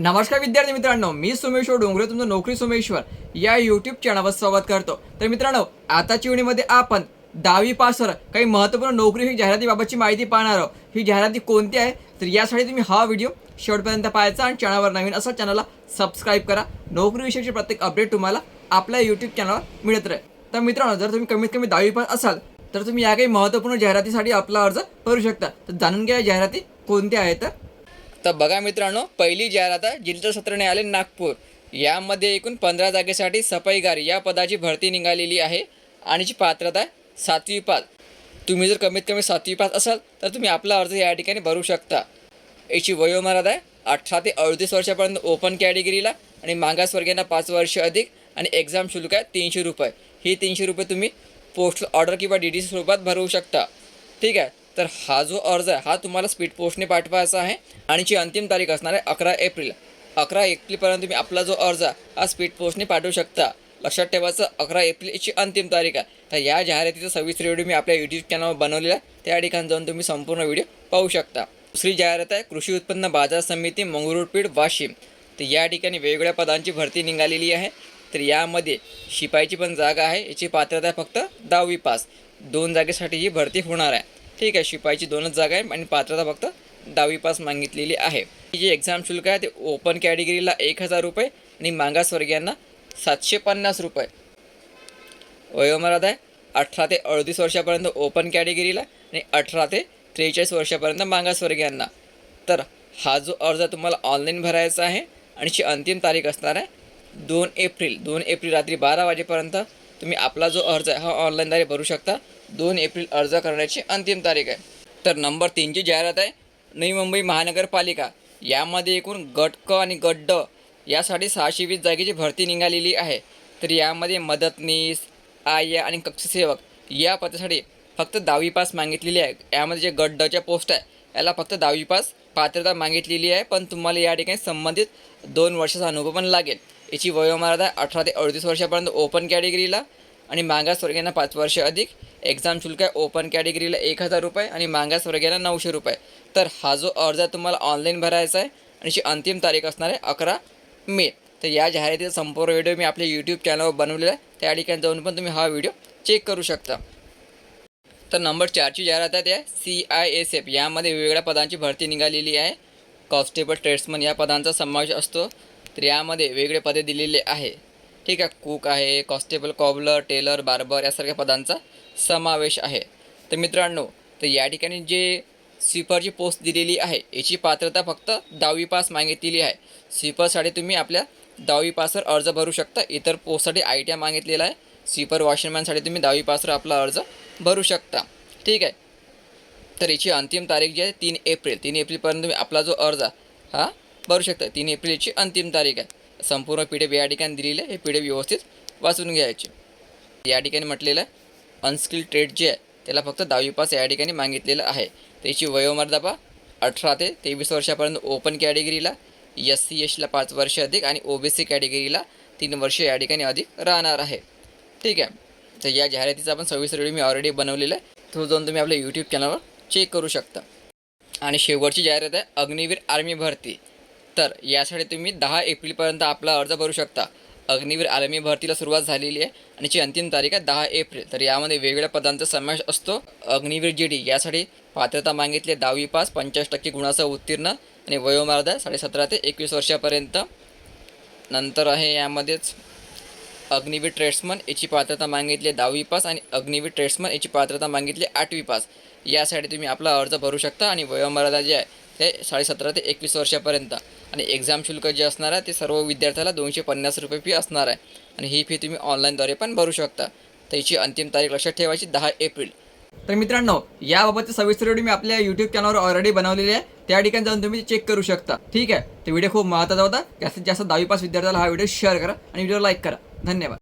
नमस्कार विद्यार्थी मित्रांनो मी सोमेश्वर डोंगरे तुमचं नोकरी सोमेश्वर या यूट्यूब चॅनलवर स्वागत करतो. तर मित्रांनो आताच्या व्हिडिओमध्ये आपण दहावी पासवर काही महत्त्वपूर्ण नोकरी ही जाहिरातीबाबतची माहिती पाहणार आहोत. ही जाहिराती कोणती आहे? तर यासाठी तुम्ही हा व्हिडिओ शेवटपर्यंत पाहायचा आणि चॅनलवर नवीन असा चॅनलला सबस्क्राईब करा. नोकरीविषयीची प्रत्येक अपडेट तुम्हाला आपल्या यूट्यूब चॅनलवर मिळत राहील. तर मित्रांनो जर तुम्ही कमीत कमी दहावी पास असाल तर तुम्ही या काही महत्त्वपूर्ण जाहिरातीसाठी आपला अर्ज करू शकता. तर जाणून घ्या या जाहिराती कोणत्या आहेत? तर तर बघा मित्रांनो पहिली जाहिरात आहे जिल्हा सत्र न्यायालय नागपूर. यामध्ये एकूण पंधरा जागेसाठी सफाईगार या पदाची भरती निघालेली आहे. आणि जी पात्रता आहे सातवी पास तुम्ही जर कमीत कमी सातवी पास असाल तर तुम्ही आपला अर्ज या ठिकाणी भरू शकता. याची वयोमर्यादा आहे अठरा ते अडतीस वर्षापर्यंत ओपन कॅटेगरीला आणि मागासवर्गीयांना पाच वर्ष अधिक आणि एक्झाम शुल्क आहे तीनशे रुपये. ही तीनशे रुपये तुम्ही पोस्टल ऑर्डर किंवा डी डी स्वरूपात भरवू शकता. ठीक आहे? तर हा जो अर्ज आहे हा तुम्हाला स्पीड पोस्टने पाठवायचा आहे आणि जी अंतिम तारीख असणार आहे अकरा एप्रिल. अकरा एप्रिलपर्यंत तुम्ही आपला जो अर्ज आहे हा स्पीड पोस्टने पाठवू शकता. लक्षात ठेवायचं अकरा एप्रिलची अंतिम तारीख आहे. तर या जाहिरातीचा सविस्तर व्हिडिओ मी आपल्या यूट्यूब चॅनलवर बनवलेला आहे. त्या ठिकाणी जाऊन तुम्ही संपूर्ण व्हिडिओ पाहू शकता. दुसरी जाहिरात आहे कृषी उत्पन्न बाजार समिती मंगरुळपीठ वाशिम. तर या ठिकाणी वेगवेगळ्या पदांची भरती निघालेली आहे. तर यामध्ये शिपाईची पण जागा आहे याची पात्रता आहे फक्त दहावी पास. दोन जागेसाठी ही भरती होणार आहे. ठीक आहे शिपाईची दोनच जागा आहे आणि पात्रता फक्त दहावी पास मागितलेली आहे. ही जी एक्झाम शुल्क आहे ते ओपन कॅटेगरीला एक हजार रुपये आणि मागासवर्गीयांना सातशे पन्नास रुपये. वयोमर्यादा आहे अठरा ते अडतीस वर्षापर्यंत ओपन कॅटेगरीला आणि अठरा ते त्रेचाळीस वर्षापर्यंत मागासवर्गीयांना तर हा जो अर्ज तुम्हाला ऑनलाईन भरायचा आहे आणि ची अंतिम तारीख असणार आहे दोन एप्रिल दोन एप्रिल रात्री बारा वाजेपर्यंत तुम्ही आपला जो अर्ज आहे हा ऑनलाईनद्वारे भरू शकता. दोन एप्रिल अर्ज करण्याची अंतिम तारीख आहे. तर नंबर तीनची जाहिरात आहे नवी मुंबई महानगरपालिका. यामध्ये एकूण गट क आणि गट ड यासाठी सहाशे वीस जागेची भरती निघालेली आहे. तर यामध्ये मदतनीस आय आणि कक्षसेवक या पदासाठी फक्त दहावी पास मागितलेली आहे. यामध्ये जे गट डच्या पोस्ट आहे याला फक्त दहावी पास पात्रता मागितलेली आहे. पण तुम्हाला या ठिकाणी संबंधित दोन वर्षाचा अनुभव पण लागेल. याची वयोमर्यादा अठरा ते अडतीस वर्षापर्यंत ओपन कॅटेगरीला आणि मागासवर्गीयांना पाच वर्ष अधिक. एक्झाम शुल्क आहे ओपन कॅटेगरीला एक हजार रुपये आणि मागासवर्गीयांना नऊशे रुपये. तर हा जो अर्ज आहे तुम्हाला ऑनलाईन भरायचा आहे आणि याची अंतिम तारीख असणार आहे अकरा मे. तर या जाहिरातीचा संपूर्ण व्हिडिओ मी आपल्या यूट्यूब चॅनलवर बनवलेला आहे. त्या ठिकाणी जाऊन पण तुम्ही हा व्हिडिओ चेक करू शकता. तर नंबर चारची जाहिरात आहे त्या सी आय एस एफ यामध्ये वेगवेगळ्या पदांची भरती निघालेली आहे. कॉन्स्टेबल ट्रेड्समन या पदांचा समावेश असतो. तर यामध्ये वेगळे पदे दिलेले आहे. ठीक आहे कुक आहे कॉन्स्टेबल कॉबलर टेलर बार्बर यासारख्या पदांचा समावेश आहे. तर मित्रांनो तर या ठिकाणी जे स्वीपरची पोस्ट दिलेली आहे याची पात्रता फक्त दहावी पास मागितलेली आहे. स्वीपरसाठी तुम्ही आपल्या दहावी पासवर अर्ज भरू शकता. इतर पोस्टसाठी आय टी आय मागितलेला आहे. स्वीपर वॉशरमॅनसाठी तुम्ही दहावी पासवर आपला अर्ज भरू शकता. ठीक आहे. तर याची अंतिम तारीख जी आहे तीन एप्रिल. तीन एप्रिलपर्यंत तुम्ही आपला जो अर्ज हा भरू शकता. तीन एप्रिलची अंतिम तारीख आहे. संपूर्ण पी डी एफ या ठिकाणी दिलेली आहे. हे पी डी एफ व्यवस्थित वाचून घ्यायची. या ठिकाणी म्हटलेलं आहे अनस्किल ट्रेड जे आहे त्याला फक्त दहावी पास या ठिकाणी मागितलेलं आहे. त्याची वयोमर्यादा पहा अठरा ते तेवीस वर्षापर्यंत ओपन कॅटेगरीला एस सी एसला पाच वर्ष अधिक आणि ओ बी सी कॅटेगरीला तीन वर्ष या ठिकाणी अधिक राहणार आहे. ठीक आहे. तर या जाहिरातीचा आपण सविस्तर व्हिडिओ मी ऑलरेडी बनवलेला आहे. तो जाऊन तुम्ही आपल्या यूट्यूब चॅनलवर चेक करू शकता. आणि शेवटची जाहिरात आहे अग्निवीर आर्मी भरती. तर यासाठी तुम्ही दहा एप्रिलपर्यंत आपला अर्ज भरू शकता. अग्निवीर आर्मी भरतीला सुरुवात झालेली आहे आणि जी अंतिम तारीख आहे दहा एप्रिल. तर यामध्ये वेगवेगळ्या पदांचा समावेश असतो. अग्निवीर जी डी यासाठी पात्रता मागितली आहे दहावी पास पंचाळीस टक्के गुणाचा उत्तीर्ण आणि वयोमर्यादा साडेसतरा ते एकवीस वर्षापर्यंत. नंतर आहे यामध्येच अग्निवीर ट्रेड्समन याची पात्रता मागितली आहे दहावी पास आणि अग्निवीर ट्रेड्समन याची पात्रता मागितली आठवी पास. यासाठी तुम्ही आपला अर्ज भरू शकता आणि वयोमर्यादा जे आहे ते साडेसतरा ते एकवीस वर्षापर्यंत. आणि एक्झाम शुल्क जे असणार आहे ते सर्व विद्यार्थ्याला दोनशे पन्नास रुपये फी असणार आहे. आणि ही फी तुम्ही ऑनलाईनद्वारे पण भरू शकता. त्याची अंतिम तारीख लक्षात ठेवायची दहा एप्रिल. तर मित्रांनो याबाबतचे सविस्तर व्हिडिओ मी आपल्या यूट्यूब चॅनलवर ऑलरेडी बनवलेले आहे. त्या ठिकाणी जाऊन तुम्ही चेक करू शकता. ठीक आहे? ते व्हिडिओ खूप महत्त्वाचा होता. जास्तीत जास्त दहावी पास विद्यार्थ्याला हा व्हिडिओ शेअर करा आणि व्हिडिओ लाईक करा. धन्यवाद.